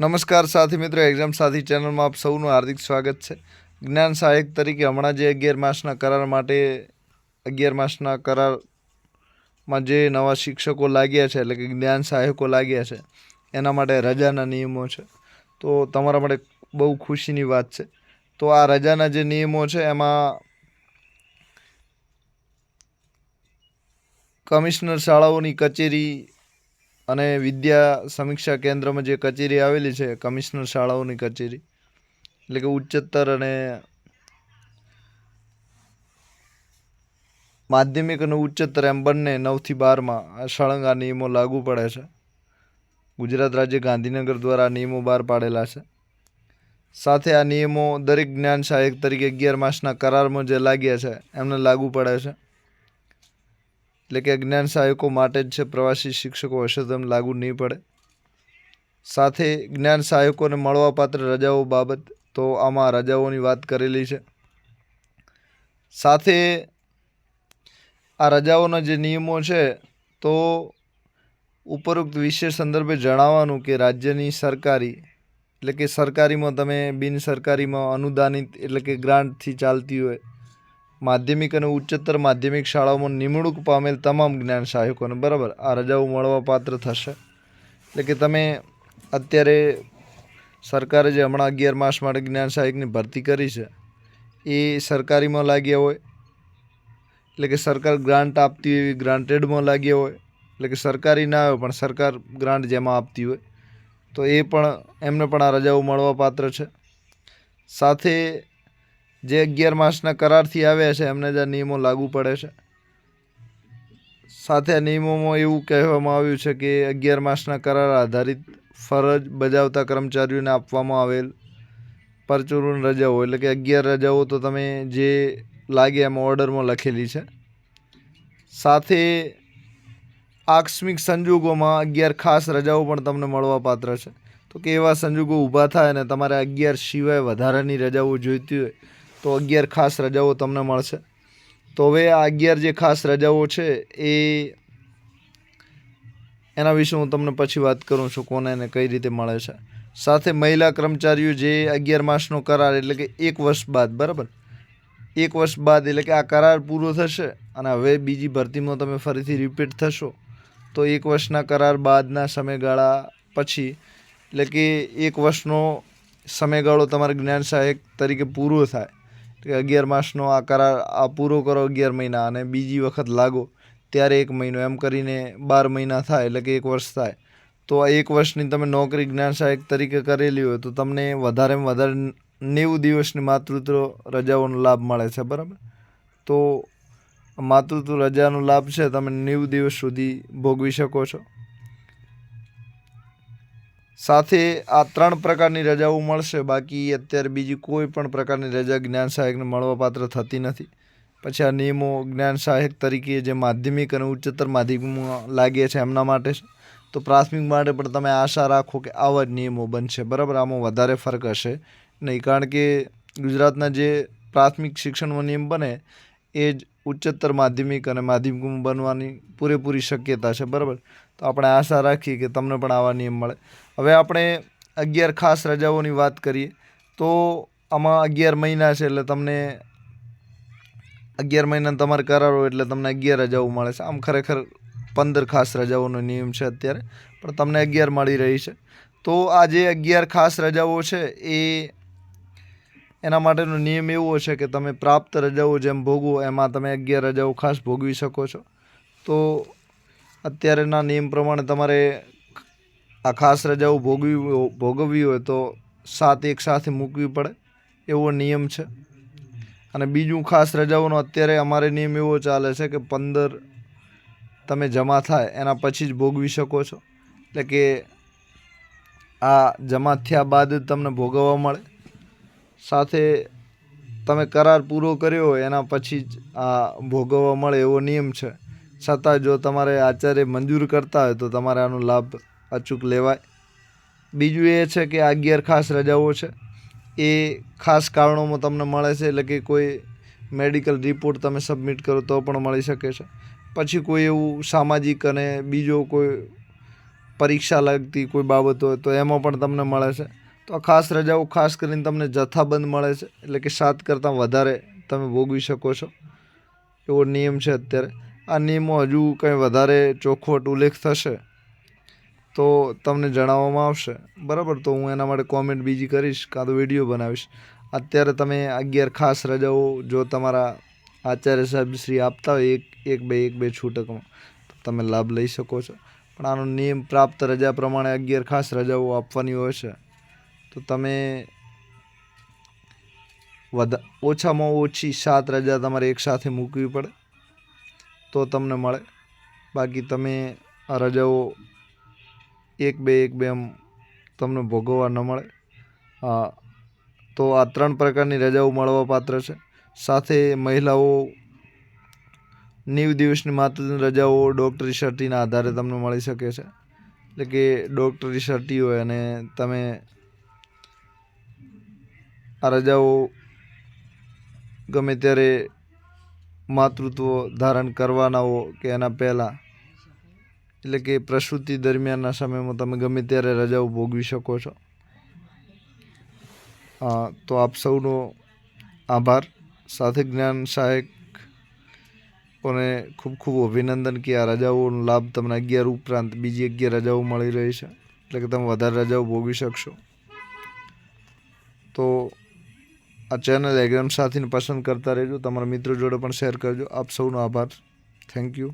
નમસ્કાર સાથી મિત્રો એક્ઝામ સાથી ચેનલમાં આપ સૌનું હાર્દિક સ્વાગત છે. જ્ઞાન સહાયક તરીકે હમણાં જે અગિયાર માસના કરાર માટે, અગિયાર માસના કરારમાં જે નવા શિક્ષકો લાગ્યા છે, એટલે કે જ્ઞાન સહાયકો લાગ્યા છે, એના માટે રજાના નિયમો છે. તો તમારા માટે બહુ ખુશીની વાત છે. તો આ રજાના જે નિયમો છે, એમાં કમિશનર શાળાઓની કચેરી અને વિદ્યા સમીક્ષા કેન્દ્રમાં જે કચેરી આવેલી છે, કમિશનર શાળાઓની કચેરી, એટલે કે ઉચ્ચતર અને માધ્યમિક અને ઉચ્ચતર એમ બંને નવથી બારમાં સળંગ આ નિયમો લાગુ પડે છે. ગુજરાત રાજ્ય ગાંધીનગર દ્વારા નિયમો બહાર પાડેલા છે. સાથે આ નિયમો દરેક જ્ઞાન સહાયક તરીકે અગિયાર માસના કરારમાં જે લાગ્યા છે, એમને લાગુ પડે છે. એટલે કે જ્ઞાન સહાયકો માટે જ છે, પ્રવાસી શિક્ષકો હશે લાગુ નહીં પડે. સાથે જ્ઞાન સહાયકોને મળવાપાત્ર રજાઓ બાબત તો આમાં રજાઓની વાત કરેલી છે. સાથે આ રજાઓના જે નિયમો છે તો ઉપરોક્ત વિશે સંદર્ભે જણાવવાનું કે રાજ્યની સરકારી, એટલે કે સરકારીમાં તમે બિન સરકારીમાં અનુદાનિત, એટલે કે ગ્રાન્ટથી ચાલતી હોય માધ્યમિક અને ઉચ્ચતર માધ્યમિક શાળાઓમાં નિમણૂક પામેલ તમામ જ્ઞાન સહાયકોને બરાબર આ રજાઓ મળવા પાત્ર થશે. એટલે કે તમે અત્યારે સરકારે જે હમણાં અગિયાર માસ માટે જ્ઞાન સહાયકની ભરતી કરી છે, એ સરકારીમાં લાગ્યા હોય, એટલે કે સરકાર ગ્રાન્ટ આપતી હોય એવી ગ્રાન્ટેડમાં લાગ્યા હોય, એટલે કે સરકારી ના હોય પણ સરકાર ગ્રાન્ટ જેમાં આપતી હોય, તો એ પણ એમને પણ આ રજાઓ મળવા પાત્ર છે. સાથે જે અગિયાર માસના કરારથી આવ્યા છે, એમને જ આ નિયમો લાગુ પડે છે. સાથે નિયમોમાં એવું કહેવામાં આવ્યું છે કે અગિયાર માસના કરાર આધારિત ફરજ બજાવતા કર્મચારીઓને આપવામાં આવેલ પરચુરણ રજાઓ, એટલે કે અગિયાર રજાઓ તો તમે જે લાગે એમાં ઓર્ડરમાં લખેલી છે. સાથે આકસ્મિક સંજોગોમાં અગિયાર ખાસ રજાઓ પણ તમને મળવા પાત્ર છે. તો કે એવા સંજોગો ઊભા થાય અને તમારે અગિયાર સિવાય વધારાની રજાઓ જોઈતી હોય તો અગિયાર ખાસ રજાઓ તમને મળશે. તો હવે આ અગિયાર જે ખાસ રજાઓ છે એ એના વિશે હું તમને પછી વાત કરું છું કોને એને કઈ રીતે મળે છે. સાથે મહિલા કર્મચારીઓ જે અગિયાર માસનો કરાર એટલે કે એક વર્ષ બાદ, બરાબર? એક વર્ષ બાદ એટલે કે આ કરાર પૂરો થશે અને હવે બીજી ભરતીમાં તમે ફરીથી રિપીટ થશો. તો એક વર્ષના કરાર બાદના સમયગાળા પછી એટલે કે એક વર્ષનો સમયગાળો તમારે જ્ઞાન સહાયક તરીકે પૂરો થાય. કે અગિયાર માસનો આ કરાર, આ પૂરો કરો અગિયાર મહિના અને બીજી વખત લાગો, ત્યારે એક મહિનો. એમ કરીને બાર મહિના થાય, એટલે કે એક વર્ષ થાય. તો આ એક વર્ષની તમે નોકરી જ્ઞાન સહાયક તરીકે કરેલી હોય, તો તમને વધારેમાં વધારે નેવું દિવસની માતૃત્વ રજાઓનો લાભ મળે છે, બરાબર? તો માતૃત્વ રજાનો લાભ છે, તમે નેવું દિવસ સુધી ભોગવી શકો છો. સાથે આ ત્રણ પ્રકારની રજાઓ મળશે. બાકી અત્યારે બીજી કોઈ પણ પ્રકારની રજા જ્ઞાન સહાયકને મળવાપાત્ર થતી નથી. પછી આ નિયમો જ્ઞાન સહાયક તરીકે જે માધ્યમિક અને ઉચ્ચતર માધ્યમિકમાં લાગે છે એમના માટે તો પ્રાથમિક માટે પણ તમે આશા રાખો કે આવા જ નિયમો બનશે. બરાબર? આમાં વધારે ફરક હશે નહીં. કારણ કે ગુજરાતના જે પ્રાથમિક શિક્ષણનો નિયમ બને એ જ ઉચ્ચતર માધ્યમિક અને માધ્યમિક બનવાની પૂરેપૂરી શક્યતા છે, બરાબર? તો આપણે આશા રાખીએ કે તમને પણ આવા નિયમ મળે. હવે આપણે અગિયાર ખાસ રજાઓની વાત કરીએ, તો આમાં અગિયાર મહિના છે એટલે તમને અગિયાર મહિના તમારે કરારો એટલે તમને અગિયાર રજાઓ મળે છે. આમ ખરેખર પંદર ખાસ રજાઓનો નિયમ છે અત્યારે, પણ તમને અગિયાર મળી રહી છે. તો આ જે અગિયાર ખાસ રજાઓ છે, એ એના માટેનો નિયમ એવો છે કે તમે પ્રાપ્ત રજાઓ જેમ ભોગવો, એમાં તમે અગિયાર રજાઓ ખાસ ભોગવી શકો છો. તો અત્યારેના નિયમ પ્રમાણે તમારે આ ખાસ રજાઓ ભોગવી ભોગવવી હોય તો સાત એક સાથે મૂકવી પડે, એવો નિયમ છે. અને બીજું ખાસ રજાઓનો અત્યારે અમારે નિયમ એવો ચાલે છે કે પંદર તમે જમા થાય, એના પછી જ ભોગવી શકો છો. એટલે કે આ જમા થયા બાદ તમને ભોગવવા મળે. સાથે તમે કરાર પૂરો કર્યો એના પછી જ આ ભોગવવા મળે એવો નિયમ છે. છતાં જો તમારે આચાર્ય મંજૂર કરતા હોય તો તમારે આનો લાભ અચૂક લેવાય. બીજું એ છે કે અગિયાર ખાસ રજાઓ છે. એ ખાસ કારણોમાં તમને મળે છે, એટલે કે કોઈ મેડિકલ રિપોર્ટ તમે સબમિટ કરો તો પણ મળી શકે છે. પછી કોઈ એવું સામાજિક અને બીજો કોઈ પરીક્ષા લગતી કોઈ બાબત હોય તો એમાં પણ તમને મળે છે. તો આ ખાસ રજાઓ ખાસ કરીને તમને જથ્થાબંધ મળે છે. એટલે કે સાત કરતાં વધારે તમે ભોગવી શકો છો. એવો નિયમ છે અત્યારે. આ નિયમો હજુ કંઈ વધારે ચોખવટ ઉલ્લેખ થશે તો તમને જણાવવામાં આવશે. બરાબર? તો હું એના માટે કોમેન્ટ બીજી કરીશ કાં તો વીડિયો બનાવીશ. અત્યારે તમે અગિયાર ખાસ રજાઓ જો તમારા આચાર્ય સાહેબ શ્રી આપતા હોય, એક એક બે એક બે છૂટકમાં, તો તમે લાભ લઈ શકો છો. પણ આનો નિયમ પ્રાપ્ત રજા પ્રમાણે અગિયાર ખાસ રજાઓ આપવાની હોય છે. તો તમે વધા, ઓછામાં ઓછી સાત રજા તમારે એકસાથે મૂકવી પડે, તો તમને મળે. બાકી તમે આ રજાઓ એક બે એક બે એમ તમને ભોગવવા ન મળે. તો આ ત્રણ પ્રકારની રજાઓ મળવા પાત્ર છે. સાથે મહિલાઓ નેવ દિવસની માતૃત્વ રજાઓ ડૉક્ટરી સર્ટીના આધારે તમને મળી શકે છે. એટલે કે ડૉક્ટરી સર્ટી હોય અને તમે આ રજાઓ ગમે ત્યારે માતૃત્વ ધારણ કરવાના હો કે એના પહેલાં. એટલે કે પ્રસૂતિ દરમિયાનના સમયમાં તમે ગમે ત્યારે રજાઓ ભોગવી શકો છો. તો આપ સૌનો આભાર. સાથે જ્ઞાન સહાયક કોને ખૂબ ખૂબ અભિનંદન કે આ રજાઓનો લાભ તમને અગિયાર ઉપરાંત બીજી અગિયાર રજાઓ મળી રહી છે. એટલે કે તમે વધારે રજાઓ ભોગવી શકશો. તો આ ચેનલ એક્ઝામ સાથીને પસંદ કરતા રહેજો. તમારા મિત્રો જોડે પણ શેર કરજો. આપ સૌનો આભાર. Thank you